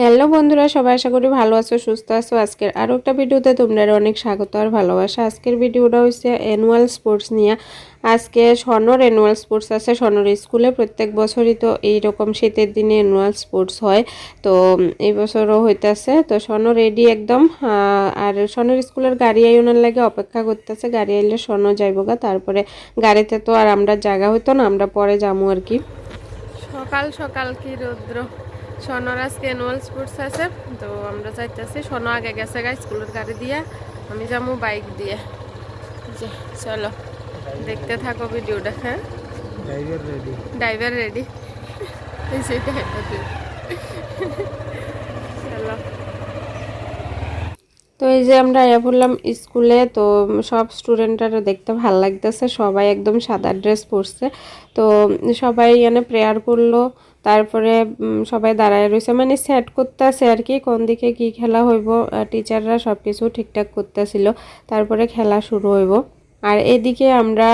Hello বন্ধুরা, সবাই আশা করি ভালো আছো, সুস্থ আছো। আজকের আরও একটা ভিডিওতে তোমরা অনেক স্বাগত আর ভালোবাসা। আজকের ভিডিওটা হচ্ছে অ্যানুয়াল স্পোর্টস নিয়ে। আজকে স্বর্ণর অ্যানুয়াল স্পোর্টস আছে স্বর্ণর স্কুলে প্রত্যেক বছরই তো এইরকম শীতের দিনে অ্যানুয়াল স্পোর্টস হয়। তো এই বছরও হইতাছে। তো স্বর্ণ রেডি একদম আর স্বর্ণর স্কুলের গাড়ি আইনের লাগে অপেক্ষা করতেছে। গাড়ি আইলে স্বর্ণ যাইবগা তারপরে গাড়িতে তো আর আমরা জায়গা হইতো না, আমরা পরে যাব আর কি। সকাল সকাল কি রৌদ্র। সোনার আজকে অ্যানুয়াল স্পোর্টস আছে তো আমরা যাইতেছি। স্বর্ণ আগে গেছে গা স্কুলের গাড়ি দিয়ে আমি যাব বাইক দিয়ে। যে চলো দেখতে থাকো ভিডিওটা হ্যাঁ? ড্রাইভার রেডি ড্রাইভার রেডি চলো। তো এই যে আমরা আয়া পড়লাম স্কুলে, তো সব স্টুডেন্টরা দেখতে ভালো লাগতেছে, সবাই একদম সাদা ড্রেস পরছে। তো সবাই এখানে প্রেয়ার করল, তারপরে সবাই দাঁড়ায় রয়েছে। মানে সেট করতেছে আর কি, কোন দিকে কি খেলা হইব টিচাররা সব কিছু ঠিকঠাক করতেছিল, তারপরে খেলা শুরু হইব। আর এদিকে আমরা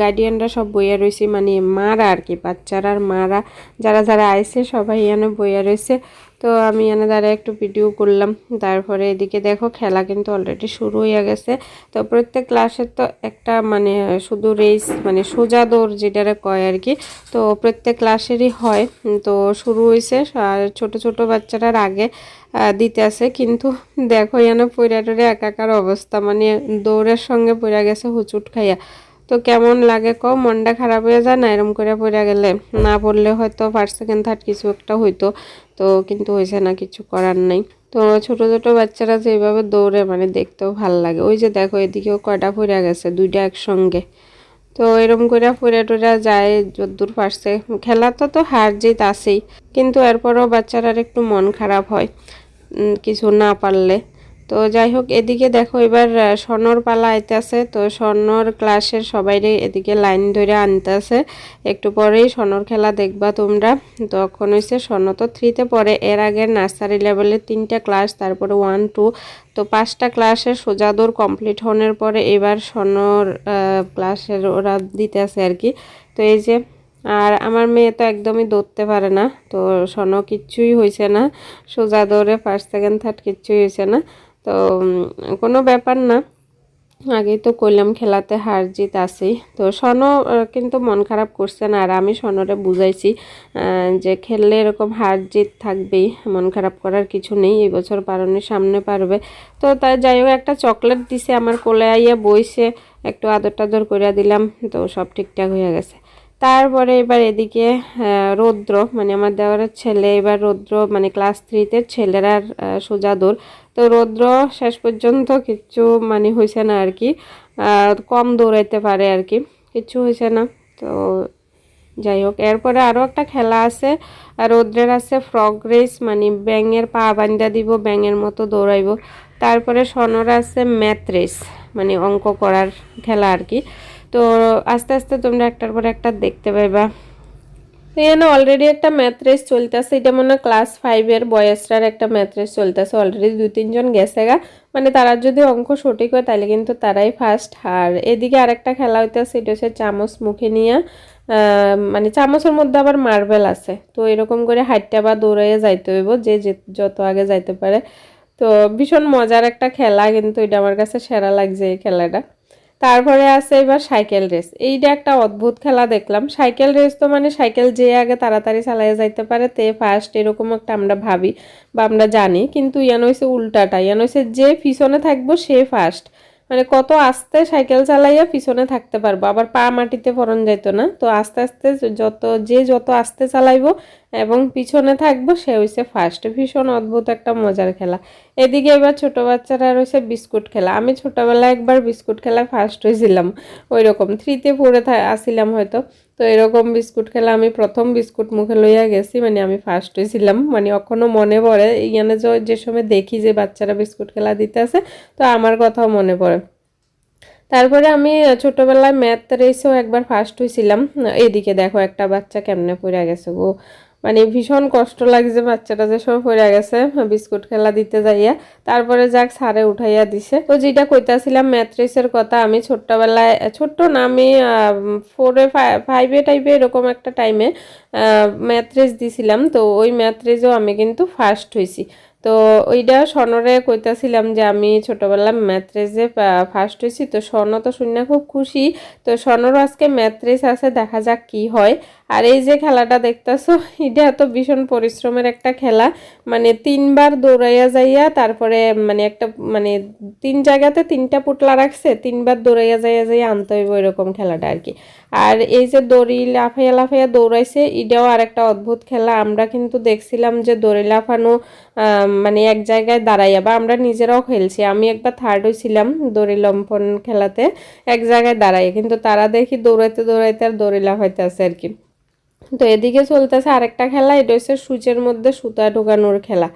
গার্ডিয়ানরা সব বইয়া রয়েছি মানে মারা আর কি, বাচ্চারা আর মারা, যারা যারা আইছে সবাই এখানে বইয়া রয়েছে। তো আমি এনে দ্বারা একটু ভিডিও করলাম। তারপরে এদিকে দেখো খেলা কিন্তু অলরেডি শুরু হয়ে গেছে। তো প্রত্যেক ক্লাসের তো একটা মানে শুধু রেস মানে সোজা দৌড় যেটারে কয় আর কি। তো প্রত্যেক ক্লাসেরই হয়। তো শুরু হয়েছে আর ছোট ছোট বাচ্চারার আগে দিতে আছে কিন্তু দেখো এখানে পৈরাটোরে একাকার অবস্থা। মানে দৌড়ের সঙ্গে পড়ে গেছে হুচুট খাইয়া। তো কেমন লাগে ক মনটা খারাপ হয়ে যায় না? এরম করে পড়ে গেলে। না পড়লে হয়তো ফার্স্ট সেকেন্ড থার্ড কিছু একটা হইতো। তো কিন্তু হয়েছে না, কিছু করার নাই। তো ছোট ছোট বাচ্চারা যেভাবে দৌড়ে মানে দেখতেও ভালো লাগে। ওই যে দেখো, এদিকেও কয়টা পড়ে গেছে, দুইটা একসঙ্গে। তো এরম করে ফুরে টুরে যায়, যদ্দূর পারছে। খেলা তো তো হার জিত আছেই। কিন্তু এরপরও বাচ্চারার একটু মন খারাপ হয় কিছু না পারলে। তো যাই হোক, এদিকে দেখো এবার স্বর্ণর পালা আইতেছে। তো স্বর্ণর ক্লাসের সবাইরে এদিকে লাইন ধরে আনতেছে। একটু পরেই স্বর্ণর খেলা দেখবা তোমরা। তখন হয়েছে স্বর্ণ তো থ্রিতে পড়ে। এর আগে নার্সারি লেভেলের তিনটা ক্লাস, তারপরে ওয়ান, টু। তো পাঁচটা ক্লাসের সোজা কমপ্লিট হওয়ার পরে এবার স্বর্ণর ক্লাসের ওরা দিতে আছে আর কি। তো এই যে, আর আমার মেয়ে তো একদমই দৌড়তে পারে না। তো স্বর্ণ কিচ্ছুই হয়েছে না। সোজা দৌড়ে ফার্স্ট সেকেন্ড থার্ড কিচ্ছুই হয়েছে না। তো কোনো ব্যাপার না। আগেই তো কইলাম খেলাতে হার জিত আছেই। তো স্বর্ণ কিন্তু মন খারাপ করছে না। আর আমি স্বর্ণরে বুঝাইছি যে খেললে এরকম হার জিত থাকবেই। মন খারাপ করার কিছু নেই, এই বছর পারনের সামনে পারবে। তো তাই যাই হোক, একটা চকলেট দিছে আমার কোলে আইয়া বইছে, একটু আদর টাদর করিয়া দিলাম। তো সব ঠিকঠাক হয়ে গেছে। তারপরে এবার এদিকে রৌদ্র মানে আমার দেওয়ারের ছেলে এবার রৌদ্র মানে ক্লাস থ্রিতে ছেলেরা আহ, তো রৌদ্র শেষ পর্যন্ত কিছু মানে হয়েছে না আর কি কম দৌড়াইতে পারে আর কি কিচ্ছু হয়েছে না। তো যাই হোক এরপরে আরও একটা খেলা আছে রৌদ্রের আছে ফ্রগ রেস মানে ব্যাঙের পা বান্ধা দিব ব্যাঙের মতো দৌড়াইব। তারপরে সনর আছে ম্যাথ রেস মানে অঙ্ক করার খেলা আর কি। তো আস্তে আস্তে তোমরা একটার পর একটা দেখতে পাইবা। এখানে অলরেডি একটা ম্যাথ রেস চলতেছে, এটা মনে হয় ক্লাস ফাইভের বয়সটার একটা ম্যাথ রেস চলতেছে অলরেডি দু তিনজন গেছে গা। মানে তারা যদি অঙ্ক সঠিক হয়, তাহলে কিন্তু তারাই ফার্স্ট আর এদিকে আরেকটা খেলা হইতেছে, এটা হচ্ছে চামচ মুখে নিয়ে মানে চামচের মধ্যে আবার মার্বেল আছে। তো এরকম করে হাইটটা বা দৌড়াইয়ে যাইতে হইব যে- যত আগে যাইতে পারে। তো ভীষণ মজার একটা খেলা, কিন্তু এটা আমার কাছে সেরা লাগছে এই খেলাটা। তারপরে আছে এবার সাইকেল রেস। এইটা একটা অদ্ভুত খেলা দেখলাম। সাইকেল রেস তো মানে সাইকেল যে আগে তাড়াতাড়ি চালাইয়া যাইতে পারে, তে ফার্স্ট এরকম একটা আমরা ভাবি বা আমরা জানি। কিন্তু ইয়ান হয়েছে উল্টাটা। ইয়ান হয়েছে যে পিছনে থাকব সে ফার্স্ট মানে কত আস্তে সাইকেল চালাইয়া পিছনে থাকতে পারব। আবার পা মাটিতে পরন যাইতো না। তো আস্তে আস্তে যত, যে যত আস্তে চালাইবো এবং পিছনে থাকব সে হয়েছে ফার্স্ট ভীষণ অদ্ভুত একটা মজার খেলা। এদিকে এবার ছোট বাচ্চারা রয়েছে বিস্কুট খেলা। আমি ছোটবেলায় একবার বিস্কুট খেলায় ফার্স্ট হয়েছিলাম। ওই রকম থ্রিতে পড়ে আসিলাম হয়তো। তো এরকম বিস্কুট খেলা আমি প্রথম বিস্কুট মুখে লইয়া গেছি মানে আমি ফার্স্ট হয়েছিলাম। মানে এখনও মনে পড়ে। ইয়ানে যে- সময় দেখি যে বাচ্চারা বিস্কুট খেলা দিতে আছে তো আমার কথাও মনে পড়ে। তারপরে আমি ছোটবেলায় ম্যাথ রেসেও একবার ফার্স্ট হয়েছিলাম। এদিকে দেখো একটা বাচ্চা কেমনে পড়ে গেছে গো। মানে ভীষণ কষ্ট লাগছে বাচ্চাটা যে সব পড়ে গেছে, বিস্কুট খেলা দিতে যাইয়া। তারপরে যাক সারে উঠাইয়া দিছে। তো যেটা কইতাছিলাম, ম্যাট্রেসের কথা, আমি ছোট্টবেলায় ছোট্ট না, আমি ফোরে ফাইভে টাইপে এরকম একটা টাইমে ম্যাট্রেস দিছিলাম। তো ওই ম্যাট্রেসেও আমি কিন্তু ফার্স্ট হয়েছি তো ওইটা সনরে কইতাছিলাম যে আমি ছোটবেলা ম্যাথ্রেসে ফার্স্ট হয়েছি তো স্বর্ণ তো শুনে খুব খুশি। তো স্বর্ণরও আজকে ম্যাথ্রেস আছে, দেখা যাক কি হয়। আর এই যে খেলাটা দেখতেছো, এটা এত ভীষণ পরিশ্রমের একটা খেলা। মানে তিনবার দৌড়াইয়া যাইয়া তারপরে মানে একটা মানে তিন জায়গাতে তিনটা পুটলা রাখছে, তিনবার দৌড়াইয়া যাইয়া যাইয়া আনতে হইব এরকম খেলাটা আর কি। আর এই যে দড়ি লাফাইয়া লাফাইয়া দৌড়াইছে, এটাও আর একটা অদ্ভুত খেলা। আমরা কিন্তু দেখছিলাম যে দড়ি লাফানো মানে এক জায়গায় দাঁড়াইয়া বা আমরা নিজেরাও খেলছি। আমি একবার থার্ড হয়েছিলাম দড়ি লম্ফন খেলাতে, এক জায়গায় দাঁড়াইয়া। কিন্তু তারা দেখি দৌড়াইতে দৌড়াইতে আর দড়ি লাফাইতে আছে আর কি। তো এদিকে চলতেছে আরেকটা খেলা, এটা হচ্ছে সূচের মধ্যে সুতা ঢোকানোর খেলা।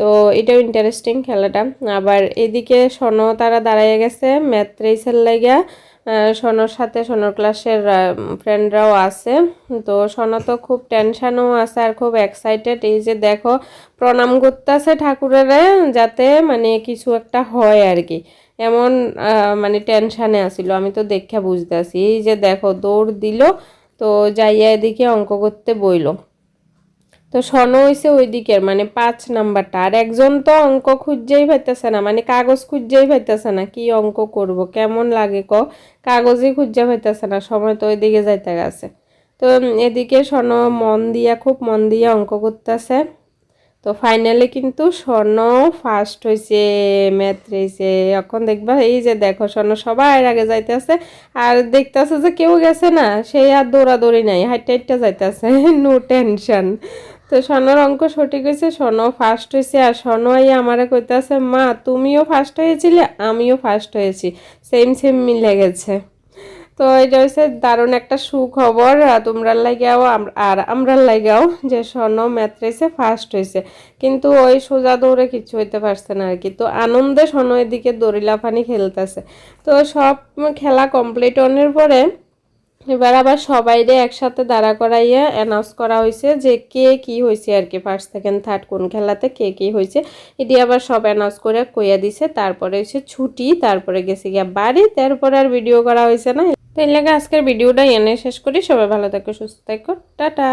তো এটাও ইন্টারেস্টিং খেলাটা। আবার এদিকে সন তারা দাঁড়াইয়া গেছে, ম্যাথ রেসের লাগিয়া সনর সাথে সনর ক্লাসের ফ্রেন্ডরাও আছে। তো সন তো খুব টেনশানও আছে আর খুব এক্সাইটেড এই যে দেখো, প্রণাম করতেছে ঠাকুরের যাতে মানে কিছু একটা হয় আর কি। এমন মানে টেনশানে আসিল আমি তো দেখে বুঝতেছি। এই যে দেখো, দৌড় দিল, তো যাইয়া এদিকে অঙ্ক করতে বইল। তো স্বর্ণ হয়েছে ওই দিকের মানে পাঁচ নাম্বারটা। আর একজন তো অঙ্ক খুঁজেই পাইতেছে না মানে কাগজ খুঁজেই পাইতেছে না, কি অঙ্ক করব, কেমন লাগে ক? কাগজই খুঁজে পাইতেছে না, সময় তো ওইদিকে যাইতে গেছে। তো এদিকে স্বর্ণ মন দিয়া, খুব মন দিয়ে অঙ্ক করতেছে। তো ফাইনালি কিন্তু স্বর্ণ ফার্স্ট হয়েছে ম্যাথ রয়েছে এখন দেখবা, এই যে দেখো, স্বর্ণ সবার আগে যাইতেছে, আর দেখতেছে যে কেউ গেছে না সেই আর দৌড়াদৌড়ি নাই হাইটটা হাইটটা যাইতেছে নো টেনশন তো স্বর্ণর অঙ্ক সঠিক হয়েছে স্বর্ণ ফার্স্ট হয়েছে আর স্বর্ণ আইয়া আমারে কইতাছে, মা, তুমিও ফার্স্ট হয়েছিলে, আমিও ফার্স্ট হয়েছি। সেম সেম মিলে গেছে। তো এটা হচ্ছে দারুণ একটা সুখবর তোমরা লাগাও আর আমরা লাগাও যে স্বর্ণ ম্যাথ্রেসে ফার্স্ট হয়েছে কিন্তু ওই সোজা দৌড়ে কিছু হইতে পারছে না আর কি তো আনন্দে স্বর্ণ এদিকে দড়িলাফানি খেলতেছে। তো সব খেলা কমপ্লিট অনের পরে এবার আবার সবাইরে একসাথে দাঁড়া করাইয়া অ্যানাউন্স করা হয়েছে যে কে কি হয়েছে আর কি ফার্স্ট সেকেন্ড থার্ড কোন খেলাতে কে কি হয়েছে এটি আবার সব অ্যানাউন্স করে কইয়া দিছে। তারপরে হচ্ছে ছুটি, তারপরে গেছে গিয়া বাড়ি, তারপরে আর ভিডিও করা হয়েছে না। তাই লাগে আজকের ভিডিওটা এনে শেষ করি। সবাই ভালো থাকো, সুস্থ থাকো। টাটা।